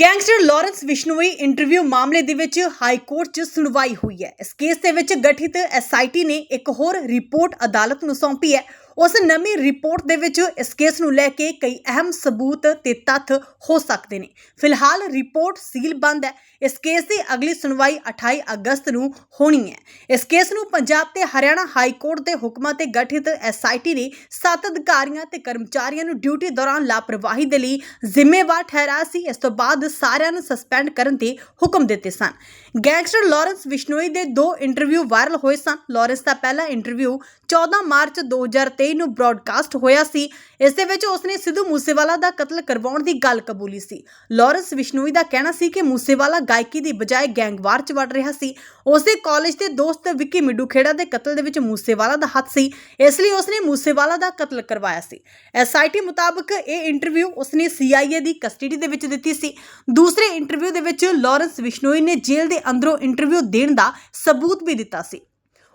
Gangster Lawrence Bishnoi interview ਮਾਮਲੇ ਦੇ ਵਿੱਚ ਹਾਈ ਕੋਰਟ 'ਚ ਸੁਣਵਾਈ ਹੋਈ ਹੈ। ਇਸ ਕੇਸ ਦੇ ਵਿੱਚ ਗਠਿਤ ਐਸਆਈਟੀ ਨੇ ਇੱਕ ਹੋਰ ਰਿਪੋਰਟ ਅਦਾਲਤ ਨੂੰ ਸੌਂਪੀ ਹੈ। ਉਸ ਨਵੀਂ ਰਿਪੋਰਟ ਦੇ ਵਿੱਚ ਇਸ ਕੇਸ ਨੂੰ ਲੈ ਕੇ ਕਈ ਅਹਿਮ ਸਬੂਤ ਤੇ ਤੱਥ ਹੋ ਸਕਦੇ ਨੇ। ਫਿਲਹਾਲ ਰਿਪੋਰਟ ਸੀਲ ਬੰਦ ਹੈ। ਇਸ ਕੇਸ ਦੀ ਅਗਲੀ ਸੁਣਵਾਈ 28 ਅਗਸਤ ਨੂੰ ਹੋਣੀ ਹੈ। ਇਸ ਕੇਸ ਨੂੰ ਪੰਜਾਬ ਤੇ ਹਰਿਆਣਾ ਹਾਈ ਕੋਰਟ ਦੇ ਹੁਕਮਾਂ ਤੇ ਗਠਿਤ ਐਸਆਈਟੀ ਨੇ ਸੱਤ ਅਧਿਕਾਰੀਆਂ ਤੇ ਕਰਮਚਾਰੀਆਂ ਨੂੰ ਡਿਊਟੀ ਦੌਰਾਨ ਲਾਪਰਵਾਹੀ ਦੇ ਲਈ ਜ਼ਿੰਮੇਵਾਰ ਠਹਿਰਾਇਆ ਸੀ। ਇਸ ਤੋਂ ਬਾਅਦ ਸਾਰਿਆਂ ਨੂੰ ਸਸਪੈਂਡ ਕਰਨ ਦੇ ਹੁਕਮ ਦਿੱਤੇ ਸਨ। ਗੈਂਗਸਟਰ ਲਾਰੈਂਸ ਵਿਸ਼ਨੋਈ ਦੇ ਦੋ ਇੰਟਰਵਿਊ ਵਾਇਰਲ ਹੋਏ ਸਨ। ਲਾਰੈਂਸ ਦਾ ਪਹਿਲਾ ਇੰਟਰਵਿਊ 14 ਮਾਰਚ 2023 ਨੂੰ ਬ੍ਰਾਡਕਾਸਟ ਹੋਇਆ ਸੀ। ਇਸ ਦੇ ਵਿੱਚ ਉਸਨੇ ਸਿੱਧੂ ਮੂਸੇਵਾਲਾ ਦਾ ਕਤਲ ਕਰਵਾਉਣ ਦੀ ਗੱਲ ਕਬੂਲੀ ਸੀ। ਲਾਰੈਂਸ ਵਿਸ਼ਨੋਈ ਦਾ ਕਹਿਣਾ ਸੀ ਕਿ ਮੂਸੇਵਾਲਾ ਗਾਇਕੀ ਦੀ ਬਜਾਏ ਗੈਂਗਵਾਰ 'ਚ ਵੜ ਰਿਹਾ ਸੀ। ਉਸਦੇ ਕਾਲਜ ਦੇ ਦੋਸਤ ਵਿੱਕੀ ਮਿੱਡੂਖੇੜਾ ਦੇ ਕਤਲ ਦੇ ਵਿੱਚ ਮੂਸੇਵਾਲਾ ਦਾ ਹੱਥ ਸੀ। ਇਸ ਲਈ ਉਸਨੇ ਮੂਸੇਵਾਲਾ ਦਾ ਕਤਲ ਕਰਵਾਇਆ ਸੀ। ਐਸਆਈਟੀ ਮੁਤਾਬਕ ਇਹ ਇੰਟਰਵਿਊ ਉਸਨੇ ਸੀਆਈਏ ਦੀ ਕਸਟਡੀ ਦੇ ਵਿੱਚ ਦਿੱਤੀ ਸੀ। ਦੂਸਰੇ ਇੰਟਰਵਿਊ ਦੇ ਵਿੱਚ ਲਾਰੈਂਸ ਵਿਸ਼ਨੋਈ ਨੇ ਜੇਲ੍ਹ ਦੇ ਅੰਦਰੋਂ ਇੰਟਰਵਿਊ ਦੇਣ ਦਾ ਸਬੂਤ ਵੀ ਦਿੱਤਾ ਸੀ।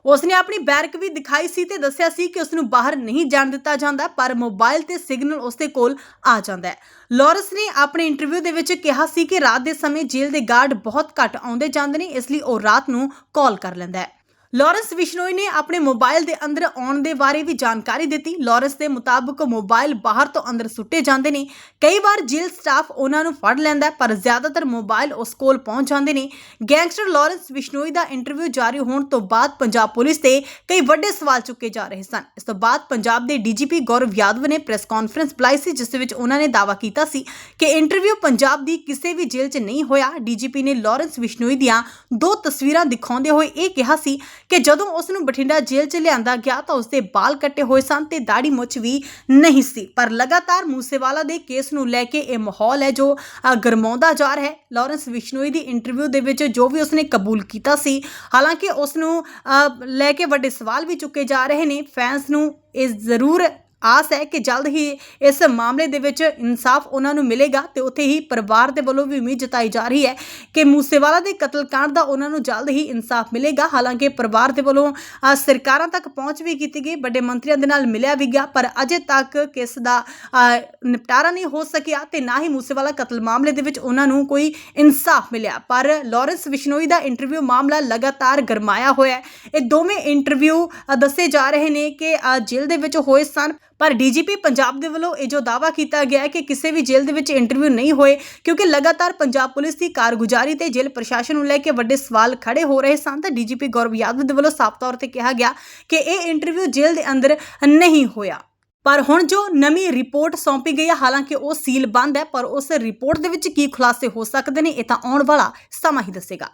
ਉਸਨੇ ਆਪਣੀ ਬੈਰਕ ਵੀ ਦਿਖਾਈ ਸੀ ਤੇ ਦੱਸਿਆ ਸੀ ਕਿ ਉਸ ਨੂੰ ਬਾਹਰ ਨਹੀਂ ਜਾਣ ਦਿੱਤਾ ਜਾਂਦਾ, ਪਰ ਮੋਬਾਈਲ ਤੇ ਸਿਗਨਲ ਉਸਦੇ ਕੋਲ ਆ ਜਾਂਦਾ ਹੈ। ਲਾਰੈਂਸ ਨੇ ਆਪਣੇ ਇੰਟਰਵਿਊ ਦੇ ਵਿੱਚ ਕਿਹਾ ਸੀ ਕਿ ਰਾਤ ਦੇ ਸਮੇਂ ਜੇਲ੍ਹ ਦੇ ਗਾਰਡ ਬਹੁਤ ਘੱਟ ਆਉਂਦੇ ਜਾਂਦੇ ਨੇ, ਇਸ ਲਈ ਉਹ ਰਾਤ ਨੂੰ ਕਾਲ ਕਰ ਲੈਂਦਾ ਹੈ। ਲਾਰੈਂਸ ਵਿਸ਼ਨੋਈ ਨੇ ਆਪਣੇ ਮੋਬਾਈਲ ਦੇ ਅੰਦਰ ਆਉਣ ਦੇ ਬਾਰੇ ਵੀ ਜਾਣਕਾਰੀ ਦਿੱਤੀ। ਲਾਰੈਂਸ ਦੇ ਮੁਤਾਬਕ ਮੋਬਾਈਲ ਬਾਹਰ ਤੋਂ ਅੰਦਰ ਸੁੱਟੇ ਜਾਂਦੇ ਨੇ। ਕਈ ਵਾਰ ਜੇਲ੍ਹ ਸਟਾਫ ਉਹਨਾਂ ਨੂੰ ਫੜ ਲੈਂਦਾ ਪਰ ਜ਼ਿਆਦਾਤਰ ਮੋਬਾਈਲ ਉਸ ਕੋਲ ਪਹੁੰਚ ਜਾਂਦੇ ਨੇ। ਗੈਂਗਸਟਰ ਲਾਰੈਂਸ ਵਿਸ਼ਨੋਈ ਦਾ ਇੰਟਰਵਿਊ ਜਾਰੀ ਹੋਣ ਤੋਂ ਬਾਅਦ ਪੰਜਾਬ ਪੁਲਿਸ ਤੇ ਕਈ ਵੱਡੇ ਸਵਾਲ ਚੁੱਕੇ ਜਾ ਰਹੇ ਸਨ। ਇਸ ਤੋਂ ਬਾਅਦ ਪੰਜਾਬ ਦੇ ਡੀਜੀਪੀ ਗੌਰਵ ਯਾਦਵ ਨੇ ਪ੍ਰੈਸ ਕਾਨਫਰੰਸ ਬੁਲਾਈ ਸੀ, ਜਿਸ ਵਿੱਚ ਉਹਨਾਂ ਨੇ ਦਾਅਵਾ ਕੀਤਾ ਸੀ ਕਿ ਇੰਟਰਵਿਊ ਪੰਜਾਬ ਦੀ ਕਿਸੇ ਵੀ ਜੇਲ੍ਹ 'ਚ ਨਹੀਂ ਹੋਇਆ। ਡੀਜੀਪੀ ਨੇ ਲਾਰੈਂਸ ਵਿਸ਼ਨੋਈ ਦੀਆਂ ਦੋ ਤਸਵੀਰਾਂ ਦਿਖਾਉਂਦੇ ਹੋਏ ਇਹ ਕਿਹਾ ਸੀ ਕਿ ਜਦੋਂ ਉਸ ਨੂੰ ਬਠਿੰਡਾ ਜੇਲ੍ਹ 'ਚ ਲਿਆਂਦਾ ਗਿਆ ਤਾਂ ਉਸ ਦੇ ਵਾਲ ਕੱਟੇ ਹੋਏ ਸਨ ਤੇ ਦਾੜੀ ਮੁੱਛ ਵੀ ਨਹੀਂ ਸੀ। ਪਰ ਲਗਾਤਾਰ ਮੂਸੇਵਾਲਾ ਦੇ ਕੇਸ ਨੂੰ ਲੈ ਕੇ ਇਹ ਮਾਹੌਲ ਹੈ ਜੋ ਗਰਮਾਉਂਦਾ ਜਾ ਰਿਹਾ ਹੈ। ਲਾਰੈਂਸ ਵਿਸ਼ਨੋਈ ਦੀ ਇੰਟਰਵਿਊ ਦੇ ਵਿੱਚ ਜੋ ਵੀ ਉਸਨੇ ਕਬੂਲ ਕੀਤਾ ਸੀ, ਹਾਲਾਂਕਿ ਉਸ ਨੂੰ ਲੈ ਕੇ ਵੱਡੇ ਸਵਾਲ ਵੀ ਚੁੱਕੇ ਜਾ ਰਹੇ ਨੇ। ਫੈਨਸ ਨੂੰ ਇਹ ਜ਼ਰੂਰ ਆਸ ਹੈ ਕਿ ਜਲਦ ਹੀ ਇਸ ਮਾਮਲੇ ਦੇ ਵਿੱਚ ਇਨਸਾਫ ਉਹਨਾਂ ਨੂੰ ਮਿਲੇਗਾ ਤੇ ਉੱਥੇ ਹੀ ਪਰਿਵਾਰ ਦੇ ਵੱਲੋਂ ਵੀ ਉਮੀਦ ਜਤਾਈ ਜਾ ਰਹੀ ਹੈ ਕਿ ਮੂਸੇਵਾਲਾ ਦੇ ਕਤਲकांड ਦਾ ਉਹਨਾਂ ਨੂੰ ਜਲਦ ਹੀ ਇਨਸਾਫ ਮਿਲੇਗਾ। ਹਾਲਾਂਕਿ ਪਰਿਵਾਰ ਦੇ ਵੱਲੋਂ ਅ, ਸਰਕਾਰਾਂ ਤੱਕ ਪਹੁੰਚ ਵੀ ਕੀਤੀ ਗਈ ਵੱਡੇ ਮੰਤਰੀਆਂ ਦੇ ਨਾਲ ਮਿਲਿਆ ਵੀ ਗਿਆ ਪਰ ਅਜੇ ਤੱਕ ਕਿਸ ਦਾ ਅ, ਨਿਪਟਾਰਾ ਨਹੀਂ ਹੋ ਸਕਿਆ ਤੇ ਨਾ ਹੀ ਮੂਸੇਵਾਲਾ ਕਤਲ ਮਾਮਲੇ ਦੇ ਵਿੱਚ ਉਹਨਾਂ ਨੂੰ ਕੋਈ ਇਨਸਾਫ ਮਿਲਿਆ। ਪਰ ਲਾਰੈਂਸ ਵਿਸ਼ਨੋਈ ਦਾ ਇੰਟਰਵਿਊ ਮਾਮਲਾ ਲਗਾਤਾਰ ਗਰਮਾਇਆ ਹੋਇਆ ਹੈ। ਇਹ ਦੋਵੇਂ ਇੰਟਰਵਿਊ ਅ, ਦੱਸੇ ਜਾ ਰਹੇ ਨੇ ਕਿ ਅ, ਜੇਲ੍ਹ ਦੇ ਵਿੱਚ ਹੋਏ ਸਨ। ਪਰ ਡੀਜੀਪੀ ਪੰਜਾਬ ਦੇ ਵੱਲੋਂ ਇਹ ਜੋ ਦਾਵਾ ਕੀਤਾ ਗਿਆ ਹੈ ਕਿ ਕਿਸੇ ਵੀ ਜੇਲ੍ਹ ਦੇ ਵਿੱਚ ਇੰਟਰਵਿਊ ਨਹੀਂ ਹੋਏ, ਕਿਉਂਕਿ ਲਗਾਤਾਰ ਪੰਜਾਬ ਪੁਲਿਸ ਦੀ ਕਾਰਗੁਜ਼ਾਰੀ ਤੇ ਜੇਲ੍ਹ ਪ੍ਰਸ਼ਾਸਨ ਨੂੰ ਲੈ ਕੇ ਵੱਡੇ ਸਵਾਲ ਖੜੇ ਹੋ ਰਹੇ ਸਨ, ਤਾਂ ਡੀਜੀਪੀ ਗੌਰਵ ਯਾਦਵ ਦੇ ਵੱਲੋਂ ਸਾਫ਼ ਤੌਰ ਤੇ ਕਿਹਾ ਗਿਆ ਕਿ ਇਹ ਇੰਟਰਵਿਊ ਜੇਲ੍ਹ ਦੇ ਅੰਦਰ ਨਹੀਂ ਹੋਇਆ। ਪਰ ਹੁਣ ਜੋ ਨਵੀਂ ਰਿਪੋਰਟ ਸੌਂਪੀ ਗਈ ਹੈ, ਹਾਲਾਂਕਿ ਉਹ ਸੀਲ ਬੰਦ ਹੈ, ਪਰ ਉਸ ਰਿਪੋਰਟ ਦੇ ਵਿੱਚ ਕੀ ਖੁਲਾਸੇ ਹੋ ਸਕਦੇ ਨੇ, ਇਹ ਤਾਂ ਆਉਣ ਵਾਲਾ ਸਮਾਂ ਹੀ ਦੱਸੇਗਾ।